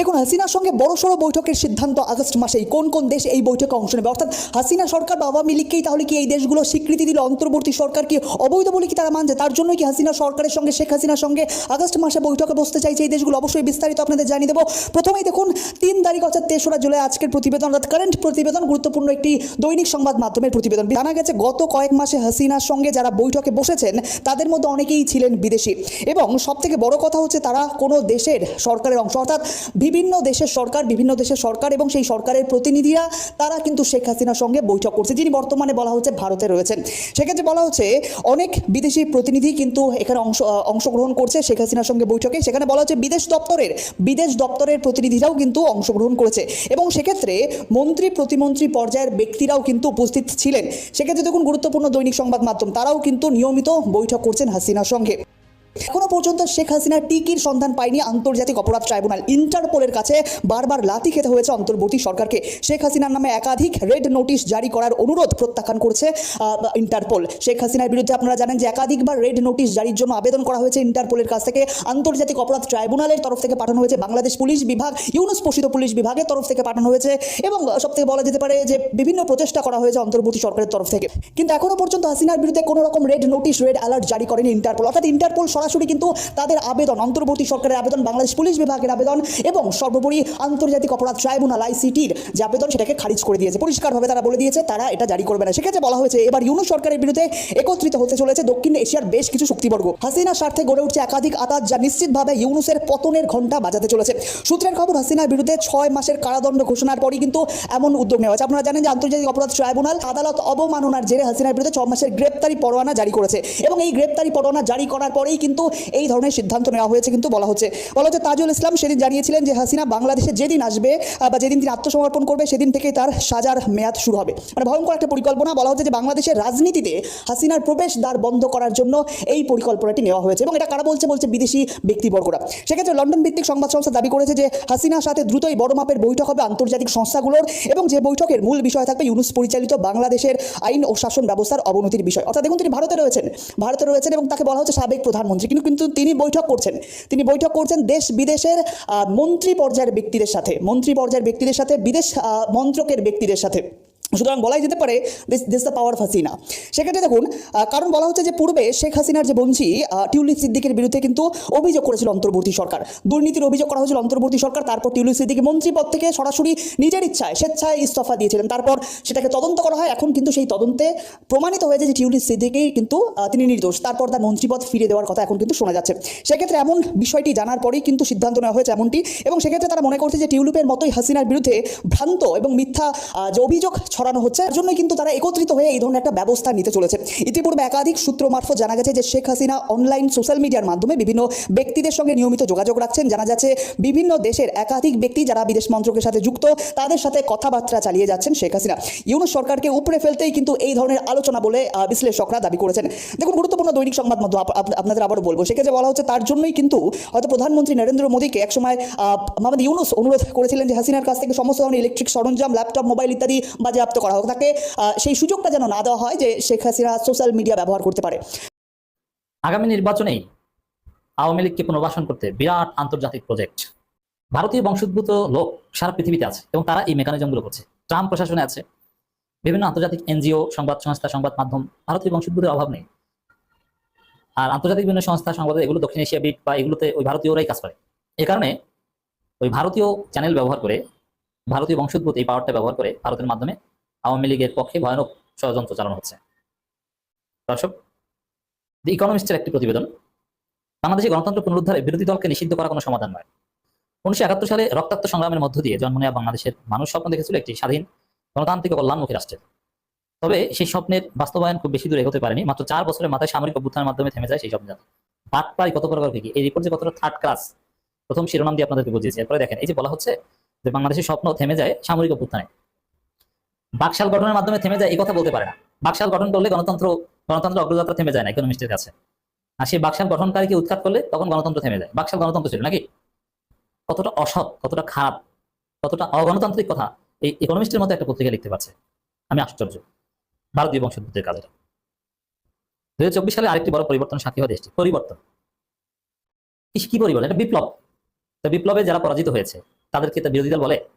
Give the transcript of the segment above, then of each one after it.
দেখুন, হাসিনার সঙ্গে বড়সড় বৈঠকের সিদ্ধান্ত আগস্ট মাসেই। কোন কোন দেশ এই বৈঠকে অংশ নেবে? অর্থাৎ হাসিনা সরকার বা আওয়ামী লীগকেই তাহলে কি এই দেশগুলো স্বীকৃতি দিল? অন্তর্বর্তী সরকার কি অবৈধ বলে কি তারা মানছে? তার জন্যই কি হাসিনা সরকারের সঙ্গে, শেখ হাসিনার সঙ্গে আগস্ট মাসে বৈঠকে বসতে চাইছে এই দেশগুলো? অবশ্যই বিস্তারিত আপনাদের জানিয়ে দেবো। প্রথমেই দেখুন, তিন তারিখ অর্থাৎ তেসরা জুলাই আজকের প্রতিবেদন, অর্থাৎ কারেন্ট প্রতিবেদন, গুরুত্বপূর্ণ একটি দৈনিক সংবাদ মাধ্যমের প্রতিবেদন। জানা গেছে, গত কয়েক মাসে হাসিনার সঙ্গে যারা বৈঠকে বসেছেন, তাদের মধ্যে অনেকেই ছিলেন বিদেশি। এবং সব থেকে বড় কথা হচ্ছে, তারা কোনো দেশের সরকারের অংশ, অর্থাৎ বিভিন্ন দেশের সরকার, বিভিন্ন দেশের সরকার এবং সেই সরকারের প্রতিনিধিরা, তারা কিন্তু শেখ হাসিনার সঙ্গে বৈঠক করছে। যিনি বর্তমানে বলা হচ্ছে ভারতে রয়েছেন। সেক্ষেত্রে বলা হচ্ছে, অনেক বিদেশি প্রতিনিধি কিন্তু এখানে অংশ, অংশগ্রহণ করছে শেখ হাসিনার সঙ্গে বৈঠকে। সেখানে বলা হচ্ছে, বিদেশ দপ্তরের বিদেশ দপ্তরের প্রতিনিধিরাও কিন্তু অংশগ্রহণ করেছে। এবং সেক্ষেত্রে মন্ত্রী, প্রতিমন্ত্রী পর্যায়ের ব্যক্তিরাও কিন্তু উপস্থিত ছিলেন। সেক্ষেত্রে দেখুন, গুরুত্বপূর্ণ দৈনিক সংবাদ মাধ্যম, তারাও কিন্তু নিয়মিত বৈঠক করছেন হাসিনার সঙ্গে। এখনও পর্যন্ত শেখ হাসিনা টিকির সন্ধান পায়নি আন্তর্জাতিক অপরাধ ট্রাইব্যুনাল। ইন্টারপোলের কাছে বারবার লাথি খেতে হয়েছে অন্তর্বর্তী সরকারকে। শেখ হাসিনার নামে একাধিক রেড নোটিশ জারি করার অনুরোধ প্রত্যাখ্যান করছে ইন্টারপোল। শেখ হাসিনার বিরুদ্ধে আপনারা জানেন যে একাধিকবার রেড নোটিশ জারির জন্য আবেদন করা হয়েছে ইন্টারপোলের কাছ থেকে। আন্তর্জাতিক অপরাধ ট্রাইব্যুনালের তরফ থেকে পাঠানো হয়েছে বাংলাদেশ পুলিশ বিভাগ, ইউনুস পোষিত পুলিশ বিভাগের তরফ থেকে পাঠানো হয়েছে এবং সব থেকে বলা যেতে পারে যে বিভিন্ন প্রচেষ্টা করা হয়েছে অন্তর্বর্তী সরকারের তরফ থেকে। কিন্তু এখনও পর্যন্ত হাসিনার বিরুদ্ধে কোনো রকম রেড নোটিশ, রেড অ্যালার্ট জারি করেনি ইন্টারপোল। অর্থাৎ ইন্টারপোল সরাসরি কিন্তু তাদের আবেদন, অন্তর্বর্তী সরকারের আবেদন, বাংলাদেশ পুলিশ বিভাগের আবেদন এবং সর্বোপরি আন্তর্জাতিক অপরাধ ট্রাইব্যুনাল, আইসিটির যে আবেদন সেটাকে খারিজ করে দিয়েছে। পরিষ্কারভাবে তারা বলে দিয়েছে, তারা এটা জারি করবে না। সেক্ষেত্রে বলা হয়েছে, এবার ইউনুস সরকারের বিরুদ্ধে একত্রিত হতে চলেছে দক্ষিণ এশিয়ার বেশ কিছু শক্তিবর্গ। হাসিনার স্বার্থে গড়ে উঠছে একাধিক আতাত যা নিশ্চিতভাবে ইউনুসের পতনের ঘণ্টা বাজাতে চলেছে। সূত্রের খবর, হাসিনার বিরুদ্ধে ছয় মাসের কারাদণ্ড ঘোষণার পরই কিন্তু এমন উদ্যোগ নেওয়া হয়েছে। আপনারা জানেন যে আন্তর্জাতিক অপরাধ ট্রাইব্যুনাল আদালত অবমাননার জেরে হাসিনার বিরুদ্ধে ছ মাসের গ্রেপ্তারি পরোয়ানা জারি করেছে এবং এই গ্রেপ্তারি পরোয়ানা জারি করার পরেই কিন্তু এই ধরনের সিদ্ধান্ত নেওয়া হয়েছে। কিন্তু বলা হচ্ছে বলা হচ্ছে তাজুল ইসলাম সেদিন জানিয়েছিলেন যে হাসিনা বাংলাদেশে যেদিন আসবে বা যেদিন তিনি আত্মসমর্পণ করবে, সেদিন থেকেই তার সাজার মেয়াদ শুরু হবে। মানে ভয়ঙ্কর একটা পরিকল্পনা। বলা হচ্ছে যে বাংলাদেশের রাজনীতিতে হাসিনার প্রবেশ দ্বার বন্ধ করার জন্য এই পরিকল্পনাটি নেওয়া হয়েছে এবং এটা কারা বলছে? বলছে বিদেশি ব্যক্তিবর্গরা। সেক্ষেত্রে লন্ডন ভিত্তিক সংবাদ সংস্থা দাবি করেছে যে হাসিনার সাথে দ্রুতই বড় মাপের বৈঠক হবে আন্তর্জাতিক সংস্থাগুলোর এবং যে বৈঠকের মূল বিষয় থাকবে ইউনুস পরিচালিত বাংলাদেশের আইন ও শাসন ব্যবস্থার অবনতির বিষয়। অর্থাৎ দেখুন তিনি ভারতে রয়েছেন। ভারতে রয়েছেন এবং তাকে বলা হচ্ছে সাবেক প্রধানমন্ত্রী। কিন্তু কিন্তু তিনি বৈঠক করছেন। তিনি বৈঠক করছেন দেশ বিদেশের মন্ত্রী পর্যায়ের ব্যক্তিদের সাথে। মন্ত্রী পর্যায়ের ব্যক্তিদের সাথে, বিদেশ মন্ত্রকের ব্যক্তিদের সাথে। সুতরাং বলাই যেতে পারে this this the power of Hasina সেক্ষেত্রে দেখুন কারণ বলা হচ্ছে যে পূর্বে শেখ হাসিনার যে বঞ্চি টিউলিপ সিদ্দিকের বিরুদ্ধে কিন্তু অভিযোগ করেছিল অন্তর্বর্তী সরকার। দুর্নীতির অভিযোগ করা হয়েছিল অন্তর্বর্তী সরকার, তারপর টিউলিপ সিদ্দিকি মন্ত্রী পদ থেকে সরাসরি নিজের ইচ্ছায়, স্বেচ্ছায় ইস্তফা দিয়েছিলেন। তারপর সেটাকে তদন্ত করা হয়, এখন কিন্তু সেই তদন্তে প্রমাণিত হয়েছে যে টিউলিপ সিদ্দিকেই কিন্তু তিনি নির্দোষ। তারপর তার মন্ত্রীপদ ফিরে দেওয়ার কথা এখন কিন্তু শোনা যাচ্ছে। সেক্ষেত্রে এমন বিষয়টি জানার পরেই কিন্তু সিদ্ধান্ত নেওয়া হয়েছে এমনটি। এবং সেক্ষেত্রে তারা মনে করছে যে টিউলিপের মতোই হাসিনার বিরুদ্ধে ভ্রান্ত এবং মিথ্যা যে অভিযোগ ছড়ানো হচ্ছে। এর জন্যই কিন্তু তারা একত্রিত হয়ে এই ধরনের একটা ব্যবস্থা নিতে চলেছে। ইতিপূর্বে একাধিক সূত্র মারফত জানা গেছে যে শেখ হাসিনা অনলাইন সোশ্যাল মিডিয়ার মাধ্যমে বিভিন্ন ব্যক্তিদের সঙ্গে নিয়মিত যোগাযোগ রাখছেন। জানা যাচ্ছে বিভিন্ন দেশের একাধিক ব্যক্তি যারা বিদেশ মন্ত্রকের সাথে যুক্ত, তাদের সাথে কথাবার্তা চালিয়ে যাচ্ছেন শেখ হাসিনা। ইউনুস সরকারকে উপরে ফেলতেই কিন্তু এই ধরনের আলোচনা বলে বিশ্লেষকরা দাবি করেছেন। দেখুন, গুরুত্বপূর্ণ দৈনিক সংবাদ মাধ্যম আপ- আপ- আপনাদের আবারও বলব। সেক্ষেত্রে বলা হচ্ছে, তার জন্যই কিন্তু হয়তো প্রধানমন্ত্রী নরেন্দ্র মোদীকে একসময় মোহাম্মদ ইউনুস অনুরোধ করেছিলেন যে হাসিনার কাছ থেকে সমস্ত ধরনের ইলেকট্রিক সরঞ্জাম ল্যাপটপ মোবাইল ইত্যাদি বাজেয়াপ্ত করা হোক। তাকে সেই সুযোগটা যেন না দেওয়া হয় যে শেখ হাসিনা সোশ্যাল মিডিয়া ব্যবহার করতে পারে। আগামী নির্বাচনেই আওয়ামী লীগকে পুনর্বাসন করতে বিরাট আন্তর্জাতিক প্রজেক্ট ভারতীয় বংশোদ্ভূত লোক সারা পৃথিবীতে আছে এবং তারা এই মেকানিজমগুলো করছে। ট্রাম্প প্রশাসনে আছে। বিভিন্ন আন্তর্জাতিক এনজিও, সংবাদ সংস্থা, সংবাদ মাধ্যম, ভারতীয় বংশোদ্ভূতের অভাব নেই। আর আন্তর্জাতিক বিভিন্ন সংস্থা, সংবাদ এগুলো দক্ষিণ এশিয়া বিট বা এগুলোতে ওই ভারতীয়রাই কাজ করে। এ কারণে ওই ভারতীয় চ্যানেল ব্যবহার করে, ভারতীয় বংশোদ্ভূত এই পাওয়ারটা ব্যবহার করে ভারতের মাধ্যমে আওয়ামী লীগের পক্ষে ভয়ানক ষড়যন্ত্র চালানো হচ্ছে। দর্শক দি ইকোনমিস্টের একটি প্রতিবেদন। বাংলাদেশে গণতন্ত্র পুনরুদ্ধারে বিরোধী দলকে নিষিদ্ধ করা কোনো সমাধান নয়। উনিশশো একাত্তর সালে রক্তাক্ত সংগ্রামের মধ্য দিয়ে জন্ম নেওয়া বাংলাদেশের মানুষ স্বপ্ন দেখেছিল একটি স্বাধীন, গণতান্ত্রিক কল্যাণমুখী রাষ্ট্রের তবে সেই স্বপ্নের বাস্তবায়ন খুব বেশি দূরে এগোতে পারেনি। মাত্র চার বছরের মাথায় সামরিক অভ্যুত্থানের মাধ্যমে থেমে যায় সেই স্বপ্ন বাটপাই কত প্রকার কি এই রিপোর্ট যে কতটা থার্ড ক্লাস প্রথম শিরোনাম দিয়ে আপনাদেরকে বুঝিয়েছি। এরপরে দেখেন, এই যে বলা হচ্ছে যে বাংলাদেশের স্বপ্ন থেমে যায় সামরিক অভ্যুত্থানে। বাকশাল গঠনের মাধ্যমে থেমে যায়, এই কথা বলতে পারে না। বাকশাল গঠন করলে গণতন্ত্র গণতন্ত্র অগ্রযাত্রা থেমে যায় না ইকোনমিস্টের কাছে। আর সেই বাকশাল গঠনকারীকে উৎখাত করলে তখন গণতন্ত্র থেমে যায়। বাকশাল গণতন্ত্র ছিল নাকি? কতটা অসৎ, কতটা খারাপ, কতটা অগণতান্ত্রিক কথা এই ইকোনমিস্টের মতো একটা পত্রিকা লিখতে পারছে। আমি আশ্চর্য। ভারতীয় বংশোদ্ভূতের কাজের দুই হাজার চব্বিশ সালে আরেকটি বড় পরিবর্তন সাক্ষী হয় দেশটি পরিবর্তন। কি- পরিবর্তন? এটা বিপ্লব। বিপ্লবে যারা পরাজিত হয়েছে, তাদেরকে তা বিরোধী দল বলে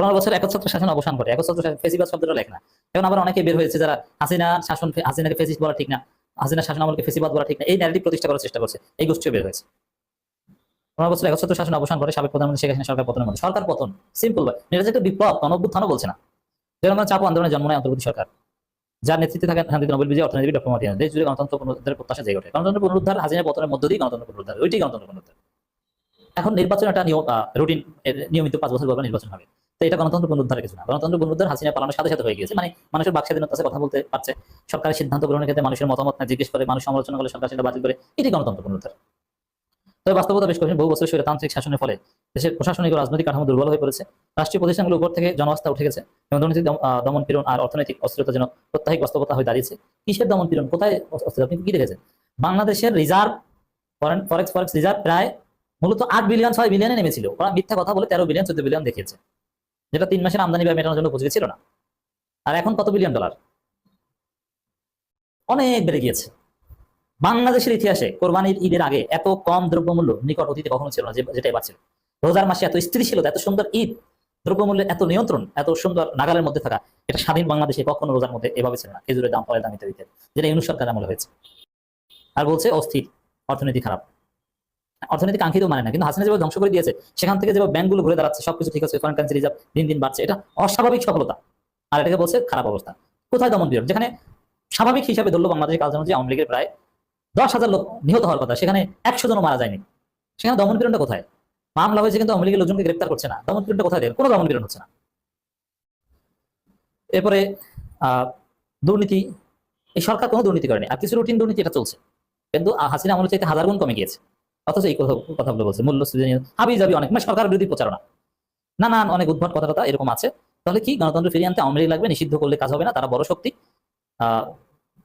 পনেরো বছর একচ্ছত্র শাসন অবসান করে একচ্ছত্র ফেসিবাদ শব্দটা লেখ। না এখন আবার অনেকে বের হয়েছে যারা হাসিনা শাসন হাসিনাকে ফেসিস বলা ঠিক না, হাসিনা শাসন আমলকে ফেসিবাদ বলা ঠিক না, এই ন্যারেটিভ প্রতিষ্ঠা করার চেষ্টা করছে। এই গোষ্ঠীও বের হয়েছে। পনেরো বছর একচ্ছত্র শাসন অবসান করে সাবেক প্রধানমন্ত্রী শেখ হাসিনা সরকার পতনের মধ্যে। সরকার পতন সিম্পল এটা একটা বিপ্লব অনভ্যুত্থানও বলছে না। জনগণ চাপ আন্দোলনের জন্ম নেয় অন্তর্বর্তী সরকার। যার নেতৃত্বে থাকেন শান্তি নোবেল বিজয়ী অর্থনীতি ডক্টর মার্টিন দেশ জুড়ে গণতন্ত্র পুনরুদ্ধারের প্রত্যাশা জেগে ওঠে। গণতন্ত্র পুনরুদ্ধার, হাসিনা পতনের মধ্য দিয়ে গণতন্ত্র পুনরুদ্ধার। ওইটি গণতন্ত্র পুনরুদ্ধার। এখন নির্বাচন একটা রুটিন নিয়মিত পাঁচ বছর পর নির্বাচন হবে। তো এটা গণতন্ত্র পুনরুদ্ধারের কিছু না। গণতন্ত্র পুনরুদ্ধার হাসিনা পালানোর সাথে সাথে হয়ে গিয়েছে। মানে মানুষের বাক স্বাধীনতা আছে কথা বলতে পারছে। সরকারের সিদ্ধান্ত গ্রহণের ক্ষেত্রে মানুষের মতামত না, জিজ্ঞেস করে, মানুষ সমালোচনা করে, সরকার সেটা বাতিল করে, এটি গণতন্ত্র পুনরুদ্ধার। তবে বাস্তবতা বেশ কঠিন। বহু বছর স্বৈরতান্ত্রিক শাসনের ফলে দেশের প্রশাসনিক ও রাজনৈতিক কাঠামো দুর্বল হয়ে পড়েছে। রাষ্ট্রীয় প্রতিষ্ঠানগুলো উপর থেকে জনআস্থা উঠে গেছে। এবং দুর্নীতি দমন পীড়ন আর অর্থনৈতিক অস্থিরতা যেন প্রত্যাহিক বাস্তবতা হয়ে দাঁড়িয়েছে। কিসের দমন পীড়ন? কোথায় অস্থিরতা? আপনি কি দেখেছেন? বাংলাদেশের reserve, foreign, forex forex reserve প্রায় মূলত আট বিলিয়ন, ছয় বিলিয়নে নেমেছিল। ওরা মিথ্যা কথা বলে তেরো বিলিয়ন, চোদ্দ বিলিয়ন দেখিয়েছে। যেটা তিন মাসের আমদানি ব্যয় মেটানোর জন্য উপযোগী ছিল না। আর এখন কত বিলিয়ন ডলার অনেক বেড়ে গিয়েছে। বাংলাদেশের ইতিহাসে কোরবানির ঈদের আগে এত কম দ্রব্যমূল্য নিকট অতীতে কখনো ছিল না যেটা এবার ছিল। রোজার মাসে এত স্থিতিশীলতা এত সুন্দর ঈদ, দ্রব্যমূল্যের এত নিয়ন্ত্রণ, এত সুন্দর নাগালের মধ্যে থাকা, এটা স্বাধীন বাংলাদেশে কখনো রোজার মধ্যে এভাবে ছিল না। খেজুরের দাম ফলের দাম ইত্যাদি। যেটা ইউনুস সরকার আমলে হয়েছে। আর বলছে অস্থির, অর্থনীতি খারাপ। অর্থনীতি কাঙ্ক্ষিত মানে না, কিন্তু হাসিনা যেভাবে ধ্বংস করে দিয়েছে, সেখান থেকে যেভাবে ব্যাংকগুলো ঘুরে দাঁড়াচ্ছে, সবকিছু ঠিক আছে ফরেন কারেন্সি রিজার্ভ দিন দিন বাড়ছে, এটা অস্বাভাবিক সফলতা। আর এটাকে বলছে খারাপ অবস্থা। কোথায় দমন বিরোধ যেখানে স্বাভাবিক হিসাবে ধরলো বাংলাদেশের কাজ অনুযায়ী আওয়ামী লীগের প্রায় দশ হাজার লোক নিহত হওয়ার কথা, সেখানে একশো জনও মারা যায়নি। সেখানে দমন পীড়নটা কোথায়? মামলা হয়েছে কিন্তু আওয়ামী লীগের লোকজনকে গ্রেপ্তার করছে না। দমন পীড়নটা কোথায় দেন? কোনো দমন পীড়ন হচ্ছে না। এরপরে দুর্নীতি, এই সরকার কোনো দুর্নীতি করেনি। আর কিছু রুটিন দুর্নীতি এটা চলছে। কিন্তু হাসিনা আমলের চাইতে হাজার গুণ কমে গিয়েছে। অথচ এই কথাগুলো বলছে। মূল্য সৃজনীয় হাবি যাবি অনেক মানে সরকার বিরোধী প্রচারণা। নানান অনেক উদ্ভট কথা কথা এরকম আছে। তাহলে কি গণতন্ত্র ফিরিয়ে আনতে আওয়ামী লীগ লাগবে? নিষিদ্ধ করলে কাজ হবে না? তারা বড় শক্তি।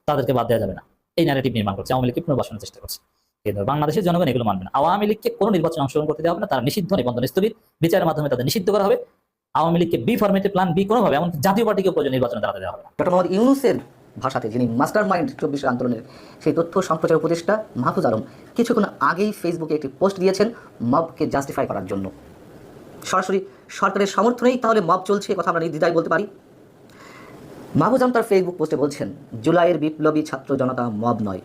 তাদেরকে বাদ দেওয়া যাবে না। এই ন্যারেটিভ নির্মাণ করছে। আওয়ামী লীগকে পুনর্বাসনের চেষ্টা করছে। বাংলাদেশের জনগণ এগুলো মানবে না। আওয়ামী লীগকে কোনো নির্বাচনে অংশগ্রহণ করতে দেওয়া হবে না। তারা নিষিদ্ধ নিবন্ধন স্থগিত বিচারের মাধ্যমে তাদের নিষিদ্ধ করা হবে। আওয়ামী লীগকে বি ফরমেটে প্ল্যান বি কোনোভাবে এমন জাতীয় পার্টিকে প্রয়োজন নির্বাচনে দাঁড়াতে দেওয়া হবে ডক্টর ইউনুসের ভাষাতে, যিনি মাস্টার মাইন্ড চব্বিশ আন্দোলনের সেই তথ্য সম্প্রচার উপদেষ্টা মাহফুজ আলম, কিছুক্ষণ আগেই ফেসবুকে একটি পোস্ট দিয়েছেন মবকে জাস্টিফাই করার জন্য। সরাসরি সরকারের সমর্থনেই তাহলে মব চলছে কথা আমরা নির্দ্বিধায় বলতে পারি। মাহফুজ আলম তার ফেসবুক পোস্টে বলছেন, জুলাইয়ের বিপ্লবী ছাত্র জনতা মব নয়।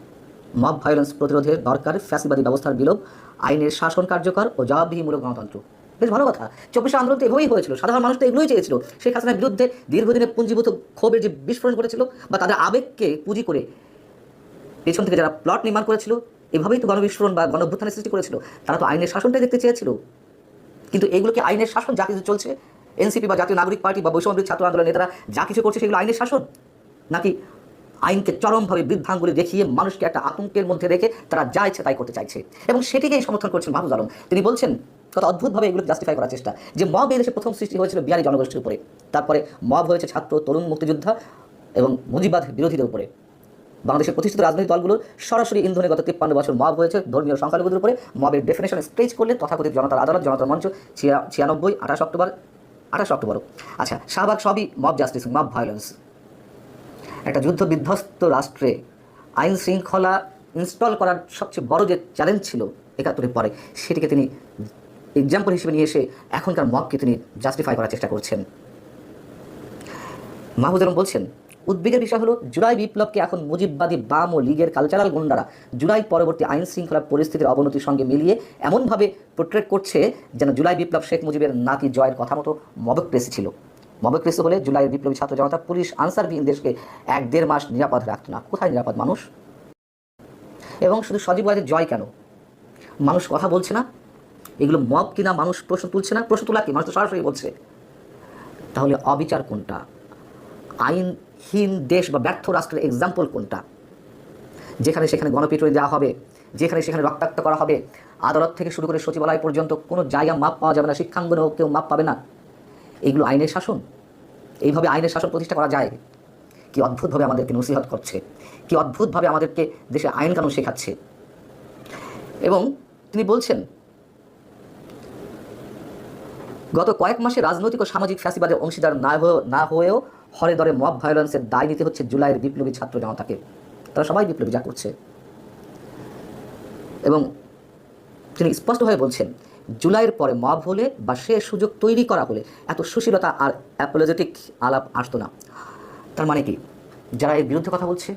মব ভায়োলেন্স প্রতিরোধের দরকার, ফ্যাসিবাদী ব্যবস্থার বিলোপ, আইনের শাসন কার্যকর ও জবাবদিহিমূলক গণতন্ত্র। বেশ ভালো কথা। চব্বিশে আন্দোলন তো এভাবেই হয়েছিল। সাধারণ মানুষ তো এগুলোই চেয়েছিল। শেখ হাসিনার বিরুদ্ধে দীর্ঘদিনের পুঞ্জীভূত ক্ষোভের যে বিস্ফোরণ করেছিল বা তাদের আবেগকে পুঁজি করে পেছন থেকে যারা প্লট নির্মাণ করেছিল, এভাবেই তো গণবিস্ফোরণ বা গণভ্যুত্থানের সৃষ্টি করেছিল। তারা তো আইনের শাসনটাই দেখতে চেয়েছিল। কিন্তু এগুলোকে আইনের শাসন? যা কিছু চলছে? এনসিপি বা জাতীয় নাগরিক পার্টি বা বৈষম্য ছাত্র আন্দোলন নেতারা যা কিছু করছে সেগুলো আইনের শাসন? নাকি আইনকে চরমভাবে বৃদ্ধাঙ্গুলি দেখিয়ে মানুষকে একটা আতঙ্কের মধ্যে রেখে তারা যা ইচ্ছে তাই করতে চাইছে? এবং সেটিকেই সমর্থন করছেন মাহবুজ আলম। তিনি বলছেন কত অদ্ভুতভাবে এগুলো জাস্টিফাই করার চেষ্টা। যে মব এই দেশে প্রথম সৃষ্টি হয়েছিল বিহারি জনগোষ্ঠীর উপরে। তারপরে মব হয়েছে ছাত্র, তরুণ, মুক্তিযোদ্ধা এবং মুজিবাদ বিরোধীদের উপরে। বাংলাদেশের প্রতিষ্ঠিত রাজনৈতিক দলগুলো সরাসরি ইন্ধনে গত তিপ্পান্ন বছর মব হয়েছে ধর্মীয় সংখ্যালঘুদের উপরে। মবের ডেফিনেশন স্ট্রেচ করলে তথাকথিত জনতার আদালত, জনতার মঞ্চ, ছিয়া- ছিয়ানব্বই, আঠাশ অক্টোবর, আঠাশ অক্টোবরও। আচ্ছা শাহবাগ সবই মব জাস্টিস মব ভায়োলেন্স একটা যুদ্ধ বিধ্বস্ত রাষ্ট্রে আইন শৃঙ্খলা ইনস্টল করার সবচেয়ে বড় যে চ্যালেঞ্জ ছিল একাত্তরের পরে, সেটিকে তিনি এক্সাম্পল হিসেবে নিয়ে এসে এখনকার মবকে তিনি জাস্টিফাই করার চেষ্টা করছেন। মাহমুদ আলম বলছেন, উদ্বেগের বিষয় হলো জুলাই বিপ্লবকে এখন মুজিববাদী বাম ও লীগের কালচারাল গুন্ডারা জুলাই পরবর্তী আইন শৃঙ্খলা পরিস্থিতির অবনতির সঙ্গে মিলিয়ে এমনভাবে পোর্ট্রেট করছে যেন জুলাই বিপ্লব শেখ মুজিবের নাতি জয়ের কথা মতো মবক্রেসি ছিল। মবক্রেসি হলে জুলাইয়ের বিপ্লবী ছাত্র জনতা পুলিশ আনসার বিহীন দেশকে এক দেড় মাস নিরাপদ রাখত না। কোথায় নিরাপদ মানুষ? এবং শুধু সজীব জয় কেন? মানুষ কথা বলছে না এগুলো মব কিনা মানুষ প্রশ্ন তুলছে না? প্রশ্ন তোলা কি? মানুষ তো সরাসরি বলছে। তাহলে অবিচার কোনটা? আইনহীন দেশ বা ব্যর্থ রাষ্ট্রের এক্সাম্পল কোনটা? যেখানে সেখানে গণপিটুনি দেওয়া হবে, যেখানে সেখানে রক্তাক্ত করা হবে, আদালত থেকে শুরু করে সচিবালয় পর্যন্ত কোনো জায়গা মাপ পাওয়া যাবে না, শিক্ষাঙ্গনেও কেউ মাপ পাবে না। এগুলো আইনের শাসন। এইভাবে আইনের শাসন প্রতিষ্ঠা করা যায়? কি অদ্ভুতভাবে আমাদেরকে নসিহত করছে? কি অদ্ভুতভাবে আমাদেরকে দেশে আইন কানুন শেখাচ্ছে? এবং তিনি বলছেন গত কয়েক মাসে রাজনৈতিক ও সামাজিক ফ্যাসিবাদের অংশীদার না না হয়েও হরে দরে মব ভায়োলেন্সের দায় নিতে হচ্ছে জুলাইয়ের বিপ্লবী ছাত্র জনতাকে। তারা সবাই বিপ্লবী যা করছে। এবং তিনি স্পষ্টভাবে বলছেন, জুলাইয়ের পরে মব হলে বা সে সুযোগ তৈরি করা হলে এত সুশীলতা আর অ্যাপোলজেটিক আলাপ আসতো না। তার মানে কি? যারা এর বিরুদ্ধে কথা বলছে,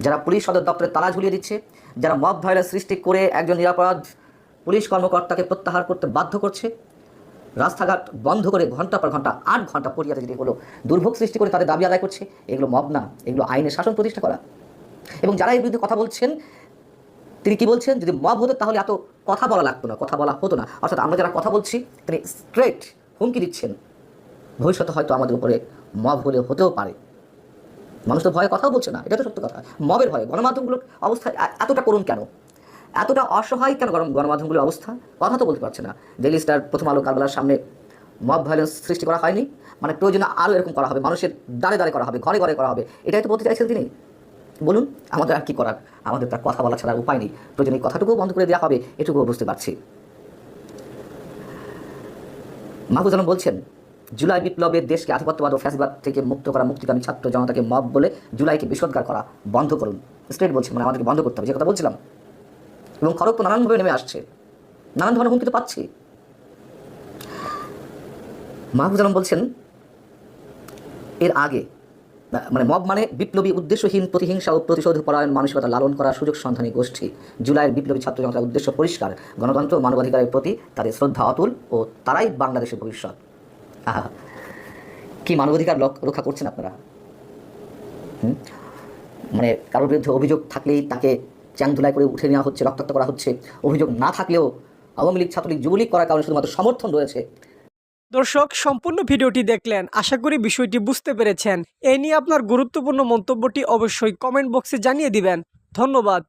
যারা পুলিশ সদর দপ্তরে তালা ঝুলিয়ে দিচ্ছে, যারা মব ভাইরাস সৃষ্টি করে একজন নিরাপরাধ পুলিশ কর্মকর্তাকে প্রত্যাহার করতে বাধ্য করছে রাস্তাঘাট বন্ধ করে ঘণ্টা পর ঘণ্টা, আট ঘণ্টা পরিয়াতে যেটি হলো দুর্ভোগ সৃষ্টি করে তাদের দাবি আদায় করছে, এগুলো মব না, এগুলো আইনের শাসন প্রতিষ্ঠা করা। এবং যারা এর বিরুদ্ধে কথা বলছেন, তিনি কি বলছেন? যদি মব হতো তাহলে এত কথা বলা লাগতো না, কথা বলা হতো না। অর্থাৎ আমরা যারা কথা বলছি, তিনি স্ট্রেট হুমকি দিচ্ছেন। ভবিষ্যতে হয়তো আমাদের উপরে মব হলে হতেও পারে। মানুষ তো ভয়ে কথাও বলছে না, এটা তো সত্য কথা। মবের ভয়ে, গণমাধ্যমগুলোর অবস্থা এতটা করুন কেন? এতটা অসহায় কেন গণ গণমাধ্যমগুলোর অবস্থা? কথা তো বলতে পারছে না। ডেইলি স্টার প্রথম আলো কারবেলার সামনে মব ভায়োলেন্স সৃষ্টি করা হয়নি। মানে প্রয়োজনে আরও এরকম করা হবে। মানুষের দাঁড়ে দাঁড়ে করা হবে, ঘরে ঘরে করা হবে। এটাই তো বলতে চাইছেন তিনি। বলুন, আমাদের আর কী করার? আমাদের তার কথা বলা ছাড়া উপায় নেই। প্রয়োজনে কথাটুকুও বন্ধ করে দেওয়া হবে, এটুকুও বুঝতে পারছি। মাহবুজ আলম বলছেন, জুলাই বিপ্লবে দেশকে আধিপত্যবাদ ও ফ্যাসিবাদ থেকে মুক্ত করা মুক্তিকামী ছাত্র জনতাকে মব বলে জুলাইকে বিষোদ্গার করা বন্ধ করুন। স্টেট বলছে মানে আমাদেরকে বন্ধ করতে হবে, যে কথা বলছিলাম। এবং খড়গ তো নানানভাবে নেমে আসছে। নানান ধরনের হুমকি তো পাচ্ছি। মাহবুজ আলম বলছেন, এর আগে মানে মব মানে বিপ্লবী উদ্দেশ্যহীন প্রতিহিংসা ও প্রতিশোধ পরায়ণ মানসিকতা লালন করার সুযোগ সন্ধানী গোষ্ঠী। জুলাইয়ের বিপ্লবী ছাত্র জনতার উদ্দেশ্য পরিষ্কার। গণতন্ত্র মানবাধিকারের প্রতি তাদের শ্রদ্ধা অতুল ও তারাই বাংলাদেশের ভবিষ্যৎ। কি মানবাধিকার রক্ষা করছেন আপনারা? মানে কারোর বিরুদ্ধে অভিযোগ থাকলেই তাকে চ্যাং ধুলাই করে উঠে নেওয়া হচ্ছে, রক্তাক্ত করা হচ্ছে। অভিযোগ না থাকলেও আওয়ামী লীগ ছাত্রলীগ যুবলীগ করার কারণে শুধুমাত্র সমর্থন রয়েছে। দর্শক, সম্পূর্ণ ভিডিওটি দেখলেন। আশা করি বিষয়টি বুঝতে পেরেছেন। এ নিয়ে আপনার গুরুত্বপূর্ণ মন্তব্যটি অবশ্যই কমেন্ট বক্সে জানিয়ে দিবেন। ধন্যবাদ।